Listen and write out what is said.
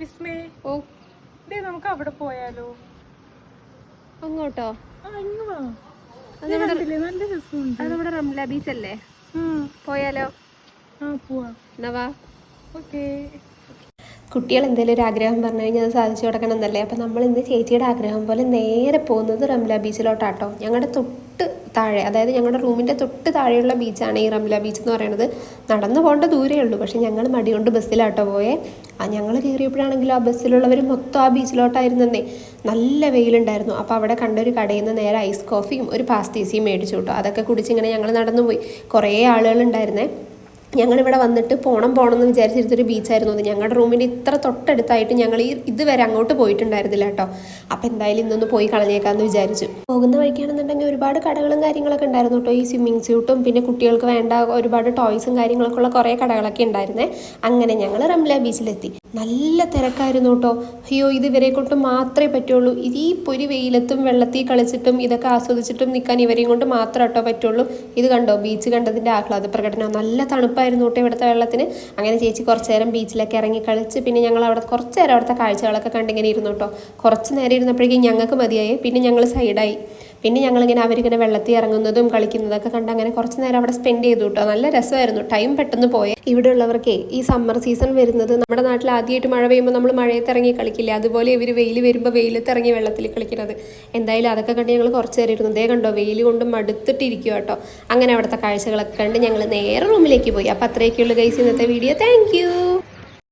വിസ്മേ ഓ. ദേ നമുക്ക് അവിടെ പോയാലോ. അങ്ങോട്ടോ? നല്ല രസമുണ്ട്. നമ്മുടെ റംല ബീച്ച് അല്ലേ പോയാലോ? ആ പോവാ. എന്നാ ഓക്കേ. കുട്ടികൾ എന്തെങ്കിലും ഒരു ആഗ്രഹം പറഞ്ഞു കഴിഞ്ഞാൽ അത് സാധിച്ചു കൊടുക്കണം എന്നല്ലേ? അപ്പം നമ്മൾ ഇന്ന് ചേച്ചിയുടെ ആഗ്രഹം പോലെ നേരെ പോകുന്നത് റംല ബീച്ചിലോട്ടാട്ടോ. ഞങ്ങളുടെ തൊട്ട് താഴെ അതായത് ഞങ്ങളുടെ റൂമിന്റെ തൊട്ട് താഴെയുള്ള ബീച്ചാണ് ഈ റംല ബീച്ച് എന്ന് പറയുന്നത്. നടന്നു പോകേണ്ട ദൂരേ ഉള്ളൂ. പക്ഷേ ഞങ്ങൾ മടി കൊണ്ട് ബസ്സിലാട്ടോ പോയേ. ആ ഞങ്ങൾ കയറിയപ്പോഴാണെങ്കിലും ആ ബസ്സിലുള്ളവർ മൊത്തം ആ ബീച്ചിലോട്ടായിരുന്നേ നല്ല വെയിലുണ്ടായിരുന്നു. അപ്പോൾ അവിടെ കണ്ടൊരു കടയിൽ നിന്ന് നേരെ ഐസ് കോഫിയും ഒരു പാസ്തീസിയും മേടിച്ചു കേട്ടോ. അതൊക്കെ കുടിച്ചിങ്ങനെ ഞങ്ങൾ നടന്നു പോയി കുറേ ആളുകളുണ്ടായിരുന്നേ ഞങ്ങളിവിടെ വന്നിട്ട് പോണം പോണം എന്ന് വിചാരിച്ചിരുന്നൊരു ബീച്ചായിരുന്നു അത്. ഞങ്ങളുടെ റൂമിന്റെ ഇത്ര തൊട്ടടുത്തായിട്ട് ഞങ്ങൾ ഈ ഇതുവരെ അങ്ങോട്ട് പോയിട്ടുണ്ടായിരുന്നില്ല കേട്ടോ. അപ്പോൾ എന്തായാലും ഇന്നൊന്ന് പോയി കളഞ്ഞേക്കാമെന്ന് വിചാരിച്ചു. പോകുന്ന വഴിക്കാണെന്നുണ്ടെങ്കിൽ ഒരുപാട് കടകളും കാര്യങ്ങളൊക്കെ ഉണ്ടായിരുന്നു കേട്ടോ. ഈ സ്വിമ്മിങ് സ്യൂട്ടും പിന്നെ കുട്ടികൾക്ക് വേണ്ട ഒരുപാട് ടോയ്സും കാര്യങ്ങളൊക്കെ ഉള്ള കുറേ കടകളൊക്കെ ഉണ്ടായിരുന്നേ. അങ്ങനെ ഞങ്ങൾ റംല ബീച്ചിലെത്തി. നല്ല തിരക്കായിരുന്നു കേട്ടോ. അയ്യോ ഇത് ഇവരെ കൊണ്ട് മാത്രമേ പറ്റുള്ളൂ. ഇത് ഈ പൊരി വെയിലത്തും വെള്ളത്തിൽ കളിച്ചിട്ടും ഇതൊക്കെ ആസ്വദിച്ചിട്ടും നിൽക്കാൻ ഇവരെയും കൊണ്ട് മാത്രമേ കേട്ടോ പറ്റുള്ളൂ. ഇത് കണ്ടോ ബീച്ച് കണ്ടതിന്റെ ആഹ്ലാദ പ്രകടനം. നല്ല തണുപ്പായിരുന്നു കേട്ടോ ഇവിടുത്തെ വെള്ളത്തിന്. അങ്ങനെ ചേച്ചി കുറച്ച് നേരം ബീച്ചിലൊക്കെ ഇറങ്ങി കളിച്ച് പിന്നെ ഞങ്ങൾ അവിടെ കുറച്ച് നേരം അവിടുത്തെ കാഴ്ചകളൊക്കെ കണ്ടിങ്ങനെ ഇരുന്നു കേട്ടോ. കുറച്ച് നേരം ഇരുന്നപ്പോഴേക്കും ഞങ്ങൾക്ക് മതിയായി. പിന്നെ ഞങ്ങൾ സൈഡായി. പിന്നെ ഞങ്ങളിങ്ങനെ അവരിങ്ങനെ വെള്ളത്തിൽ ഇറങ്ങുന്നതും കളിക്കുന്നതൊക്കെ കണ്ട് അങ്ങനെ കുറച്ച് നേരം അവിടെ സ്പെൻഡ് ചെയ്തു കേട്ടോ. നല്ല രസമായിരുന്നു. ടൈം പെട്ടെന്ന് പോയെ. ഇവിടെ ഉള്ളവർക്കേ ഈ സമ്മർ സീസൺ വരുന്നത് നമ്മുടെ നാട്ടിൽ ആദ്യമായിട്ട് മഴ പെയ്യുമ്പോൾ നമ്മൾ മഴയത്ത് ഇറങ്ങി കളിക്കില്ല? അതുപോലെ ഇവർ വെയിൽ വരുമ്പോൾ വെയിലത്ത് ഇറങ്ങി വെള്ളത്തിൽ കളിക്കുന്നത്. എന്തായാലും അതൊക്കെ കണ്ട് ഞങ്ങൾ കുറച്ച് നേരം ഇരുന്നു. ദേ കണ്ടോ വെയിൽ കൊണ്ട് മടുത്തിട്ടിരിക്കുക കേട്ടോ. അങ്ങനെ അവിടുത്തെ കാഴ്ചകളൊക്കെ കണ്ട് ഞങ്ങൾ നേരെ റൂമിലേക്ക് പോയി. അപ്പോൾ അത്രയൊക്കെയുള്ള ഗൈസ് ഇന്നത്തെ വീഡിയോ താങ്ക്